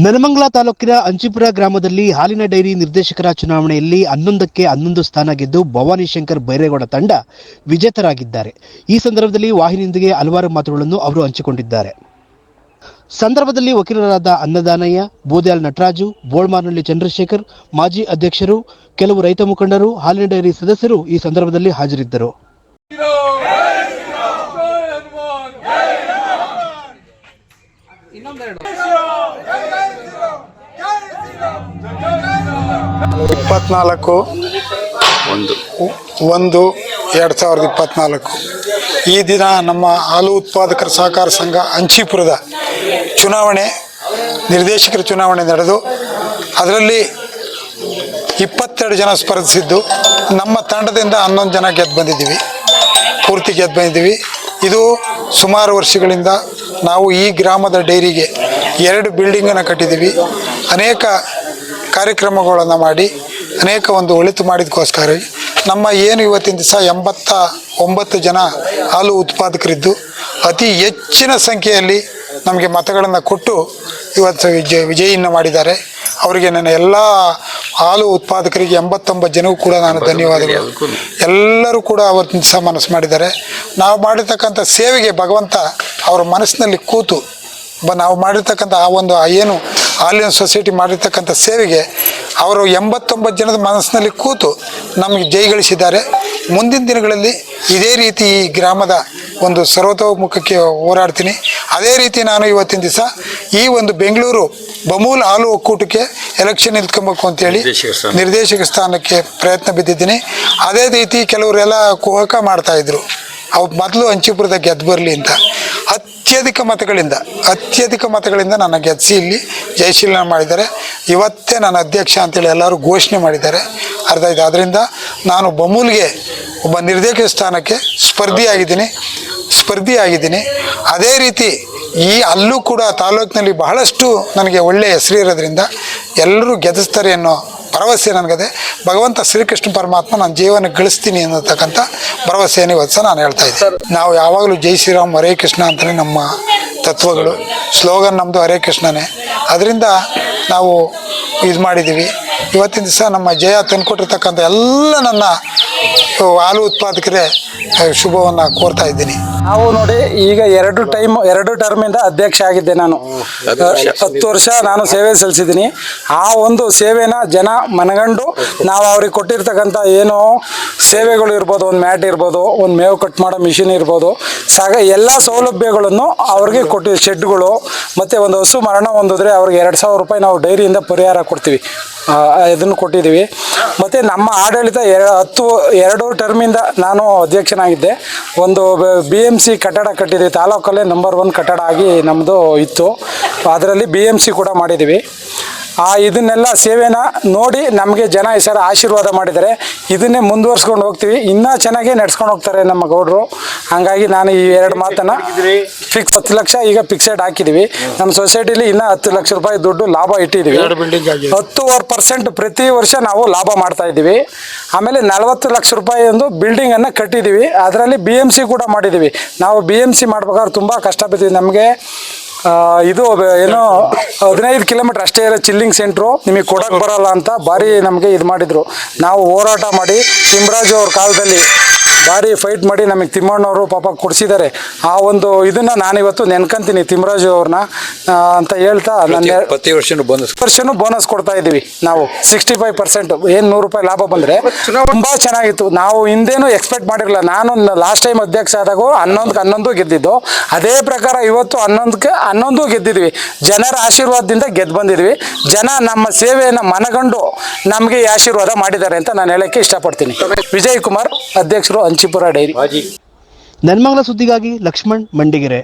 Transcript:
ನೆಲಮಂಗಲ ತಾಲೂಕಿನ ಅಂಚಿಪುರ ಗ್ರಾಮದಲ್ಲಿ ಹಾಲಿನ ಡೈರಿ ನಿರ್ದೇಶಕರ ಚುನಾವಣೆಯಲ್ಲಿ ಹನ್ನೊಂದಕ್ಕೆ ಹನ್ನೊಂದು ಸ್ಥಾನ ಗೆದ್ದು ಭವಾನಿ ಶಂಕರ್ ಬೈರೇಗೌಡ ತಂಡ ವಿಜೇತರಾಗಿದ್ದಾರೆ. ಈ ಸಂದರ್ಭದಲ್ಲಿ ವಾಹಿನಿಯೊಂದಿಗೆ ಹಲವಾರು ಮಾತುಗಳನ್ನು ಅವರು ಹಂಚಿಕೊಂಡಿದ್ದಾರೆ. ಸಂದರ್ಭದಲ್ಲಿ ವಕೀಲರಾದ ಅನ್ನದಾನಯ್ಯ, ಬೋದ್ಯಾಲ್ ನಟರಾಜು, ಬೋಳ್ಮಾರ್ನಳ್ಳಿ ಚಂದ್ರಶೇಖರ್, ಮಾಜಿ ಅಧ್ಯಕ್ಷರು, ಕೆಲವು ರೈತ ಮುಖಂಡರು, ಹಾಲಿನ ಡೈರಿ ಸದಸ್ಯರು ಈ ಸಂದರ್ಭದಲ್ಲಿ ಹಾಜರಿದ್ದರು. ಇಪ್ಪತ್ನಾಲ್ಕು. ಒಂದು. ಒಂದು ಎರಡು ಸಾವಿರದ ಇಪ್ಪತ್ನಾಲ್ಕು. ಈ ದಿನ ನಮ್ಮ ಹಾಲು ಉತ್ಪಾದಕರ ಸಹಕಾರ ಸಂಘ ಅಂಚಿಪುರದ ಚುನಾವಣೆ ನಿರ್ದೇಶಕರ ಚುನಾವಣೆ ನಡೆದು ಅದರಲ್ಲಿ ಇಪ್ಪತ್ತೆರಡು ಜನ ಸ್ಪರ್ಧಿಸಿದ್ದು ನಮ್ಮ ತಂಡದಿಂದ ಹನ್ನೊಂದು ಜನ ಗೆದ್ದು ಬಂದಿದ್ದೀವಿ. ಪೂರ್ತಿ ಗೆದ್ದು ಬಂದಿದ್ದೀವಿ. ಇದು ಸುಮಾರು ವರ್ಷಗಳಿಂದ ನಾವು ಈ ಗ್ರಾಮದ ಡೈರಿಗೆ ಎರಡು ಬಿಲ್ಡಿಂಗನ್ನು ಕಟ್ಟಿದ್ದೀವಿ. ಅನೇಕ ಕಾರ್ಯಕ್ರಮಗಳನ್ನು ಮಾಡಿ ಅನೇಕ ಒಂದು ಒಳಿತು ಮಾಡಿದಕ್ಕೋಸ್ಕರ ನಮ್ಮ ಏನು ಇವತ್ತಿನ ದಿವಸ ಎಂಬತ್ತ ಒಂಬತ್ತು ಜನ ಹಾಲು ಉತ್ಪಾದಕರಿದ್ದು ಅತಿ ಹೆಚ್ಚಿನ ಸಂಖ್ಯೆಯಲ್ಲಿ ನಮಗೆ ಮತಗಳನ್ನು ಕೊಟ್ಟು ಇವತ್ತು ವಿಜಯ ವಿಜಯಿಯನ್ನು ಮಾಡಿದ್ದಾರೆ. ಅವರಿಗೆ ನನ್ನ ಎಲ್ಲ ಹಾಲು ಉತ್ಪಾದಕರಿಗೆ ಎಂಬತ್ತೊಂಬತ್ತು ಜನಕ್ಕೂ ಕೂಡ ನಾನು ಧನ್ಯವಾದಗಳು. ಎಲ್ಲರೂ ಕೂಡ ಅವತ್ತಿನ ದಿವಸ ಮನಸ್ಸು ಮಾಡಿದ್ದಾರೆ. ನಾವು ಮಾಡಿರ್ತಕ್ಕಂಥ ಸೇವೆಗೆ ಭಗವಂತ ಅವರ ಮನಸ್ಸಿನಲ್ಲಿ ಕೂತು ಬ ನಾವು ಮಾಡಿರ್ತಕ್ಕಂಥ ಆ ಒಂದು ಏನು ಹಾಲಿನ ಸೊಸೈಟಿ ಮಾಡಿರ್ತಕ್ಕಂಥ ಸೇವೆಗೆ ಅವರು ಎಂಬತ್ತೊಂಬತ್ತು ಜನದ ಮನಸ್ಸಿನಲ್ಲಿ ಕೂತು ನಮಗೆ ಜೈಗಳಿಸಿದ್ದಾರೆ ಮುಂದಿನ ದಿನಗಳಲ್ಲಿ ಇದೇ ರೀತಿ ಈ ಗ್ರಾಮದ ಒಂದು ಸರ್ವತೋಮುಖಕ್ಕೆ ಹೋರಾಡ್ತೀನಿ. ಅದೇ ರೀತಿ ನಾನು ಇವತ್ತಿನ ದಿವಸ ಈ ಒಂದು ಬೆಂಗಳೂರು ಬಮೂಲ್ ಹಾಲು ಒಕ್ಕೂಟಕ್ಕೆ ಎಲೆಕ್ಷನ್ ನಿಂತ್ಕೊಬೇಕು ಅಂತೇಳಿ ನಿರ್ದೇಶಕ ನಿರ್ದೇಶಕ ಸ್ಥಾನಕ್ಕೆ ಪ್ರಯತ್ನ ಬಿದ್ದಿದ್ದೀನಿ. ಅದೇ ರೀತಿ ಕೆಲವರೆಲ್ಲ ಕುಹಕ ಮಾಡ್ತಾಯಿದ್ರು ಅವು ಮೊದಲು ಅಂಚಿಪುರದ ಗೆದ್ದು ಬರಲಿ ಅಂತ. ಅತ್ಯಧಿಕ ಮತಗಳಿಂದ ಅತ್ಯಧಿಕ ಮತಗಳಿಂದ ನನ್ನ ಗೆದ್ಸಿ ಇಲ್ಲಿ ಜಯಶೀಲನ ಮಾಡಿದ್ದಾರೆ. ಇವತ್ತೇ ನನ್ನ ಅಧ್ಯಕ್ಷ ಅಂತೇಳಿ ಎಲ್ಲರೂ ಘೋಷಣೆ ಮಾಡಿದ್ದಾರೆ. ಅರ್ಥ ಆಯ್ತು ಅದರಿಂದ ನಾನು ಬಮೂಲ್ಗೆ ಒಬ್ಬ ನಿರ್ದೇಶಕ ಸ್ಥಾನಕ್ಕೆ ಸ್ಪರ್ಧಿಯಾಗಿದ್ದೀನಿ. ಸ್ಪರ್ಧಿಯಾಗಿದ್ದೀನಿ. ಅದೇ ರೀತಿ ಈ ಅಲ್ಲೂ ಕೂಡ ತಾಲೂಕಿನಲ್ಲಿ ಬಹಳಷ್ಟು ನನಗೆ ಒಳ್ಳೆಯ ಹೆಸರು ಇರೋದ್ರಿಂದ ಎಲ್ಲರೂ ಗೆದ್ದಿಸ್ತಾರೆ ಅನ್ನೋ ಭರವಸೆ ನನಗದೆ. ಭಗವಂತ ಶ್ರೀಕೃಷ್ಣ ಪರಮಾತ್ಮ ನನ್ನ ಜೀವನ ಗಳಿಸ್ತೀನಿ ಅನ್ನತಕ್ಕಂಥ ಭರವಸೆಯನ್ನು ಇವತ್ತು ನಾನು ಹೇಳ್ತಾ ಇದ್ದೀನಿ ನಾವು ಯಾವಾಗಲೂ ಜೈ ಶ್ರೀರಾಮ್, ಹರೇ ಕೃಷ್ಣ ಅಂತಲೇ ನಮ್ಮ ತತ್ವಗಳು. ಸ್ಲೋಗನ್ ನಮ್ಮದು ಹರೇ ಕೃಷ್ಣನೇ. ಅದರಿಂದ ನಾವು ಇದು ಮಾಡಿದ್ದೀವಿ. ಇವತ್ತಿನ ದಿವಸ ನಮ್ಮ ಜಯ ತಂದುಕೊಟ್ಟಿರ್ತಕ್ಕಂಥ ಎಲ್ಲ ನನ್ನ ಹಾಲು ಉತ್ಪಾದಕರೇ ಶುಭವನ್ನು ಕೋರ್ತಾ ಇದ್ದೀನಿ. ನಾವು ನೋಡಿ ಈಗ ಎರಡು ಟೈಮ್ ಎರಡು ಟರ್ಮ್ ಇಂದ ಅಧ್ಯಕ್ಷ ಆಗಿದ್ದೆ ನಾನು. ಹತ್ತು ವರ್ಷ ನಾನು ಸೇವೆ ಸಲ್ಲಿಸಿದ್ದೀನಿ. ಆ ಒಂದು ಸೇವೆನ ಜನ ಮನಗಂಡು ನಾವು ಅವ್ರಿಗೆ ಕೊಟ್ಟಿರ್ತಕ್ಕಂಥ ಏನು ಸೇವೆಗಳು ಇರ್ಬೋದು ಒಂದು ಮ್ಯಾಟ್ ಇರ್ಬೋದು ಒಂದು ಮೇವು ಕಟ್ ಮಾಡೋ ಮಿಷಿನ್ ಇರ್ಬೋದು ಸಾಗ ಎಲ್ಲ ಸೌಲಭ್ಯಗಳನ್ನು ಅವ್ರಿಗೆ ಕೊಟ್ಟು ಶೆಡ್ಗಳು ಮತ್ತು ಒಂದು ಹಸು ಮರಣ ಹೊಂದಿದ್ರೆ ಅವ್ರಿಗೆ ಎರಡು ಸಾವಿರ ರೂಪಾಯಿ ನಾವು ಡೈರಿಯಿಂದ ಪರಿಹಾರ ಕೊಡ್ತೀವಿ. ಇದನ್ನು ಕೊಟ್ಟಿದ್ದೀವಿ. ಮತ್ತು ನಮ್ಮ ಆಡಳಿತ ಎರ, ಹತ್ತು, ಎರಡು ಟರ್ಮಿಂದ ನಾನು ಅಧ್ಯಕ್ಷನಾಗಿದ್ದೆ. ಒಂದು ಬಿ ಎಂ ಸಿ ಕಟ್ಟಡ ಕಟ್ಟಿದ್ದೀವಿ. ತಾಲೂಕಲ್ಲೇ ನಂಬರ್ ಒನ್ ಕಟ್ಟಡ ಆಗಿ ನಮ್ಮದು ಇತ್ತು. ಅದರಲ್ಲಿ ಬಿ ಎಂ ಸಿ ಕೂಡ ಮಾಡಿದ್ದೀವಿ. ಆ ಇದನ್ನೆಲ್ಲ ಸೇವೆನ ನೋಡಿ ನಮಗೆ ಜನ ಈ ಸರ ಆಶೀರ್ವಾದ ಮಾಡಿದ್ದಾರೆ. ಇದನ್ನೇ ಮುಂದುವರ್ಸ್ಕೊಂಡು ಹೋಗ್ತೀವಿ. ಇನ್ನೂ ಚೆನ್ನಾಗಿ ನಡ್ಸ್ಕೊಂಡು ಹೋಗ್ತಾರೆ ನಮ್ಮ ಗೌಡರು. ಹಾಗಾಗಿ ನಾನು ಈ ಎರಡು ಮಾತನ್ನು ಫಿಕ್ಸ್ ಹತ್ತು ಲಕ್ಷ ಈಗ ಫಿಕ್ಸೆಡ್ ಹಾಕಿದ್ದೀವಿ. ನಮ್ಮ ಸೊಸೈಟಿಲಿ ಇನ್ನೂ ಹತ್ತು ಲಕ್ಷ ರೂಪಾಯಿ ದುಡ್ಡು ಲಾಭ ಇಟ್ಟಿದ್ದೀವಿ. ಹತ್ತುವರೆ ಪರ್ಸೆಂಟ್ ಪ್ರತಿ ವರ್ಷ ನಾವು ಲಾಭ ಮಾಡ್ತಾ ಇದ್ದೀವಿ. ಆಮೇಲೆ ನಲವತ್ತು ಲಕ್ಷ ರೂಪಾಯಿ ಒಂದು ಬಿಲ್ಡಿಂಗ್ ಅನ್ನ ಕಟ್ಟಿದ್ದೀವಿ. ಅದರಲ್ಲಿ ಬಿ ಎಂ ಸಿ ಕೂಡ ಮಾಡಿದ್ದೀವಿ. ನಾವು ಬಿ ಎಂ ಸಿ ಮಾಡ್ಬೇಕಾದ್ರೆ ತುಂಬ ಕಷ್ಟ ನಮಗೆ ಇದು ಏನೋ ಹದಿನೈದು ಕಿಲೋಮೀಟರ್ ಅಷ್ಟೇ ಇರೋ ಚಿಲ್ಲಿಂಗ್ ಸೆಂಟ್ರು, ನಿಮಗೆ ಕೊಡಕ್ಕೆ ಬರಲ್ಲ ಅಂತ ಭಾರಿ ನಮಗೆ ಇದು ಮಾಡಿದ್ರು. ನಾವು ಹೋರಾಟ ಮಾಡಿ ಸಿಮ್ರಾಜು ಅವ್ರ ಕಾಲದಲ್ಲಿ ಭಾರಿ ಫೈಟ್ ಮಾಡಿ ನಮಗೆ ತಿಮ್ಮಣ್ಣವರು ಪಾಪ ಕೊಡಿಸಿದ್ದಾರೆ ಆ ಒಂದು ಇದನ್ನ ನಾನಿವತ್ತು ನೆನ್ಕಂತೀನಿ ತಿಮ್ಮರಾಜು ಅವ್ರನ್ನ ಅಂತ ಹೇಳ್ತಾ ನನ್ನ ಪ್ರತಿ ವರ್ಷನೂ ಬೋನಸ್ ವರ್ಷನೂ ಬೋನಸ್ ಕೊಡ್ತಾ ಇದ್ದೀವಿ ನಾವು. ಸಿಕ್ಸ್ಟಿ ಫೈವ್ ಪರ್ಸೆಂಟ್ ಏನು ನೂರು ರೂಪಾಯಿ ಲಾಭ ಬಂದ್ರೆ ತುಂಬಾ ಚೆನ್ನಾಗಿತ್ತು. ನಾವು ಹಿಂದೇನು ಎಕ್ಸ್ಪೆಕ್ಟ್ ಮಾಡಿರಲಿಲ್ಲ. ನಾನು ಲಾಸ್ಟ್ ಟೈಮ್ ಅಧ್ಯಕ್ಷ ಆದಾಗ ಹನ್ನೊಂದಕ್ಕೆ ಹನ್ನೊಂದು ಗೆದ್ದಿದ್ದು. ಅದೇ ಪ್ರಕಾರ ಇವತ್ತು ಹನ್ನೊಂದಕ್ಕೆ ಹನ್ನೊಂದು ಗೆದ್ದಿದ್ವಿ. ಜನರ ಆಶೀರ್ವಾದದಿಂದ ಗೆದ್ದು ಬಂದಿದ್ವಿ. ಜನ ನಮ್ಮ ಸೇವೆಯನ್ನು ಮನಗಂಡು ನಮಗೆ ಆಶೀರ್ವಾದ ಮಾಡಿದ್ದಾರೆ ಅಂತ ನಾನು ಹೇಳಕ್ಕೆ ಇಷ್ಟಪಡ್ತೀನಿ. ವಿಜಯ್ ಕುಮಾರ್ ಅಧ್ಯಕ್ಷರು ಅಂಚಿಪುರ ಡೈರಿ ನೆನ್ಮಂಗಲ ಸುದ್ದಿಗಾಗಿ ಲಕ್ಷ್ಮಣ್ ಮಂಡಿಗೆರೆ